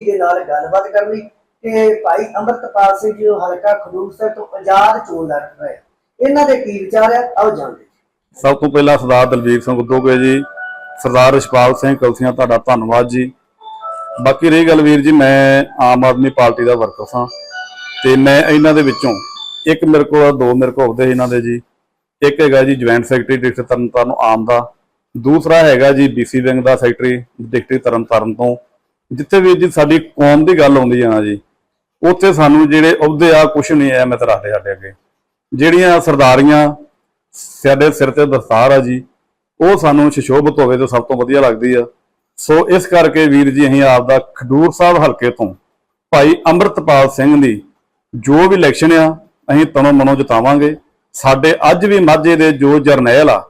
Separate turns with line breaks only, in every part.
ਦੇ ਨਾਲ ਗੱਲਬਾਤ ਕਰਨੀ ਕਿ ਭਾਈ ਅੰਮ੍ਰਿਤਪਾਲ ਸਿੰਘ ਜੀ ਉਹ ਹਲਕਾ ਖਡੂਰ ਸਾਹਿਬ ਤੋਂ ਆਜ਼ਾਦ ਚੋਣ ਲੜ ਰਹੇ ਇਹਨਾਂ ਦੇ ਕੀ ਵਿਚਾਰ ਆ? ਆਓ ਜਾਣਦੇ
ਸਭ ਤੋਂ ਪਹਿਲਾਂ ਸਰਦਾਰ ਦਲਵੀਰ ਸਿੰਘ ਉਦੋਗੇ ਜੀ। ਸਰਦਾਰ ਰਿਸ਼ਪਾਲ ਸਿੰਘ ਕਲਸੀਆਂ, ਤੁਹਾਡਾ ਧੰਨਵਾਦ ਜੀ। ਬਾਕੀ ਰਹੀ ਗੱਲ ਵੀਰ ਜੀ, ਮੈਂ ਆਮ ਆਦਮੀ ਪਾਰਟੀ ਦਾ ਵਰਕਰ ਹਾਂ ਤੇ ਮੈਂ ਇਹਨਾਂ ਦੇ ਵਿੱਚੋਂ ਇੱਕ ਮੇਰੇ ਕੋਲ, ਦੋ ਮੇਰੇ ਕੋਲ ਅਹੁਦੇ ਇਹਨਾਂ ਦੇ ਜੀ। ਇੱਕ ਹੈਗਾ ਜੀ ਜੁਆਇੰਟ ਸੈਕਟਰੀ ਡਿਸਟ੍ਰਿਕਟ ਤਰਨਤਾਰਨ ਆਮ ਦਾ। ਦੂਸਰਾ ਹੈਗਾ ਜੀ ਬੀਸੀ ਵਿੰਗ ਦਾ ਸੈਕਟਰੀ ਡਿਸਟ੍ਰਿਕਟ ਤਰਨਤਾਰਨ ਤੋਂ। ਜਿੱਥੇ ਵੀ ਜੀ ਸਾਡੀ ਕੌਮ ਦੀ ਗੱਲ ਆਉਂਦੀ ਆ ਨਾ ਜੀ, ਉੱਥੇ ਸਾਨੂੰ ਜਿਹੜੇ ਅਹੁਦੇ ਆ, ਕੁਛ ਨਹੀਂ ਹੈ ਮੈਂ ਤਾਂ ਰੱਖਦੇ ਸਾਡੇ ਅੱਗੇ। ਜਿਹੜੀਆਂ ਸਰਦਾਰੀਆਂ ਸਾਡੇ ਸਿਰ ਤੇ ਦਸਤਾਰ ਆ ਜੀ, ਉਹ ਸਾਨੂੰ ਸ਼ਿਸ਼ੋਭਤ ਹੋਵੇ ਤਾਂ ਸਭ ਤੋਂ ਵਧੀਆ ਲੱਗਦੀ ਆ। ਸੋ ਇਸ ਕਰਕੇ ਵੀਰ ਜੀ, ਅਸੀਂ ਆਪ ਦਾ ਖਡੂਰ ਸਾਹਿਬ ਹਲਕੇ ਤੋਂ ਭਾਈ ਅੰਮ੍ਰਿਤਪਾਲ ਸਿੰਘ ਦੀ ਜੋ ਵੀ ਇਲੈਕਸ਼ਨ ਆ, ਅਸੀਂ ਤਨੋਂ ਮਨੋਂ ਜਿਤਾਵਾਂਗੇ। ਸਾਡੇ ਅੱਜ ਵੀ ਮਾਝੇ ਦੇ ਜੋ ਜਰਨੈਲ ਆ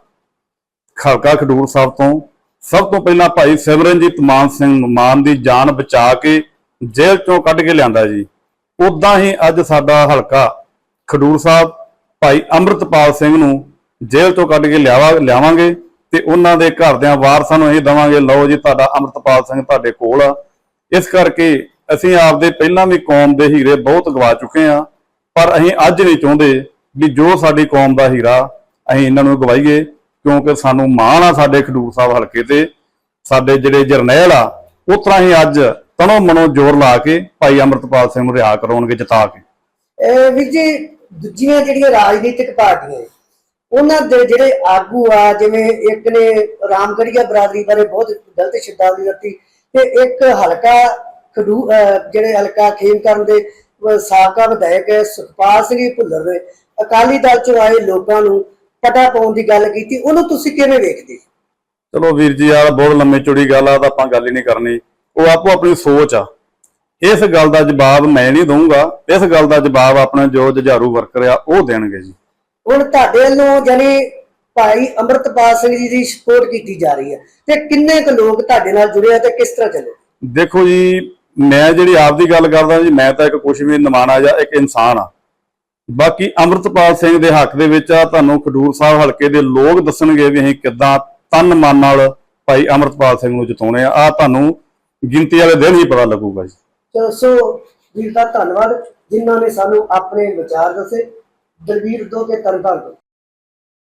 ਖਲਕਾ ਖਡੂਰ ਸਾਹਿਬ ਤੋਂ ਸਭ ਤੋਂ ਪਹਿਲਾਂ ਭਾਈ ਸਿਮਰਨਜੀਤ ਮਾਨ ਸਿੰਘ ਮਾਨ ਦੀ ਜਾਨ ਬਚਾ ਕੇ ਜੇਲ੍ਹ ਚੋਂ ਕੱਢ ਕੇ ਲਿਆਂਦਾ ਜੀ। ਉਦਾਂ ਹੀ ਅੱਜ ਸਾਡਾ ਹਲਕਾ ਖਡੂਰ ਸਾਹਿਬ ਭਾਈ ਅੰਮ੍ਰਿਤਪਾਲ ਸਿੰਘ ਨੂੰ ਜੇਲ੍ਹ ਤੋਂ ਕੱਢ ਕੇ ਲਿਆਵਾ ਲਿਆਵਾਂਗੇ ਤੇ ਉਹਨਾਂ ਦੇ ਘਰਦਿਆਂ ਵਾਰਸਾਂ ਨੂੰ ਇਹ ਦਵਾਂਗੇ, ਲਓ ਜੀ ਤੁਹਾਡਾ ਅੰਮ੍ਰਿਤਪਾਲ ਸਿੰਘ ਤੁਹਾਡੇ ਕੋਲ ਆ। ਇਸ ਕਰਕੇ ਅਸੀਂ ਆਪਦੇ ਪਹਿਲਾਂ ਵੀ ਕੌਮ ਦੇ ਹੀਰੇ ਬਹੁਤ ਗਵਾ ਚੁੱਕੇ ਆ ਪਰ ਅਸੀਂ ਅੱਜ ਨਹੀਂ ਚਾਹੁੰਦੇ ਵੀ ਜੋ ਸਾਡੀ ਕੌਮ ਦਾ ਹੀਰਾ ਅਸੀਂ ਇਹਨਾਂ ਨੂੰ ਗਵਾਈਏ। ਕਿਉਂਕਿ ਸਾਨੂੰ ਮਾਣ ਆ ਸਾਡੇ ਖਡੂਰ ਸਾਹਿਬ ਹਲਕੇ ਤੇ, ਸਾਡੇ ਜਿਹੜੇ ਜਰਨੈਲ ਆ ਉਸ ਤਰ੍ਹਾਂ ਹੀ ਅੱਜ ਤਨੋਂ ਮਨੋਂ ਜ਼ੋਰ ਲਾ ਕੇ ਭਾਈ ਅੰਮ੍ਰਿਤਪਾਲ ਸਿੰਘ ਨੂੰ ਰਿਹਾ ਕਰਾਉਣਗੇ, ਜਿਤਾ ਕੇ।
ਇਹ ਵੀ ਜੀ, ਦੂਜੀਆਂ ਜਿਹੜੀਆਂ ਰਾਜਨੀਤਿਕ ਪਾਰਟੀਆਂ, ਉਹਨਾਂ ਦੇ ਜਿਹੜੇ ਆਗੂ ਆ, ਜਿਵੇਂ ਇੱਕ ਨੇ ਰਾਮਗੜੀਆ ਬਰਾਦਰੀ ਬਾਰੇ ਬਹੁਤ ਗਲਤ ਸ਼ਬਦਾਵਲੀ ਵਰਤੀ ਤੇ ਇੱਕ ਹਲਕਾ ਖਡੂ ਜਿਹੜੇ ਹਲਕਾ ਖੇਮਕਰਨ ਦੇ ਸਾਬਕਾ ਵਿਧਾਇਕ ਸੁਖਪਾਲ ਸਿੰਘ ਭੁੱਲਰ ਨੇ ਅਕਾਲੀ ਦਲ ਚ ਆਏ ਲੋਕਾਂ ਨੂੰ ਪਤਾ ਪਾਉਣ ਦੀ ਗੱਲ ਕੀਤੀ ਉਹਨੂੰ ਤੁਸੀਂ ਕਿਵੇਂ ਵੇਖਦੇ?
ਚਲੋ ਵੀਰ ਜੀ ਯਾਰ ਬਹੁਤ ਲੰਮੀ ਚੌੜੀ ਗੱਲ ਆ ਤਾਂ ਆਪਾਂ ਗੱਲ ਹੀ ਨਹੀਂ ਕਰਨੀ। ਉਹ ਆਪੋ ਆਪਣੀ ਸੋਚ ਆ। ਇਸ ਗੱਲ ਦਾ ਜਵਾਬ ਮੈਂ ਨਹੀਂ ਦਊਂਗਾ। ਇਸ ਗੱਲ ਦਾ ਜਵਾਬ ਆਪਣੇ ਜੋ ਜੁਝਾਰੂ ਵਰਕਰ ਆ ਉਹ ਦੇਣਗੇ ਜੀ।
ਹੁਣ ਤੁਹਾਡੇ ਵੱਲੋਂ ਜਾਨੀ ਭਾਈ ਅੰਮ੍ਰਿਤਪਾਲ ਸਿੰਘ ਜੀ ਦੀ ਸਪੋਰਟ ਕੀਤੀ ਜਾ ਰਹੀ ਹੈ। ਤੇ ਕਿੰਨੇ ਕੁ ਲੋਕ ਤੁਹਾਡੇ ਨਾਲ ਜੁੜੇ ਆ ਤੇ ਕਿਸ ਤਰ੍ਹਾਂ ਚੱਲੇ?
ਦੇਖੋ ਜੀ ਮੈਂ ਜਿਹੜੀ ਆਪ ਦੀ ਗੱਲ ਕਰਦਾ ਜੀ ਮੈਂ ਤਾਂ ਇੱਕ ਕੁਛ ਵੀ ਨਿਮਾਣਾ ਜਾਂ ਇੱਕ ਇਨਸਾਨ ਆ। ਬਾਕੀ ਅੰਮ੍ਰਿਤਪਾਲ ਸਿੰਘ ਦੇ ਹੱਕ ਦੇ ਵਿੱਚ ਆ, ਤੁਹਾਨੂੰ ਖਡੂਰ ਸਾਹਿਬ ਹਲਕੇ ਦੇ ਲੋਕ ਦੱਸਣਗੇ ਵੀ ਅਸੀਂ ਕਿੱਦਾਂ ਤਨ ਮਨ ਨਾਲ ਭਾਈ ਅੰਮ੍ਰਿਤਪਾਲ ਸਿੰਘ ਨੂੰ ਜਿਤਾਉਣੇ ਆ। ਆ ਤੁਹਾਨੂੰ ਗਿਣਤੀ ਵਾਲੇ ਦਿਨ ਹੀ ਪਤਾ ਲੱਗੂਗਾ ਜੀ।
ਚਲੋ, ਸੋ ਵੀਰ ਦਾ ਧੰਨਵਾਦ ਜਿਨ੍ਹਾਂ ਨੇ ਸਾਨੂੰ ਆਪਣੇ ਵਿਚਾਰ ਦੱਸੇ। ਦਲਵੀਰ ਦੋ ਕੇ ਤਰਨਤਾਰਨ ਤੋਂ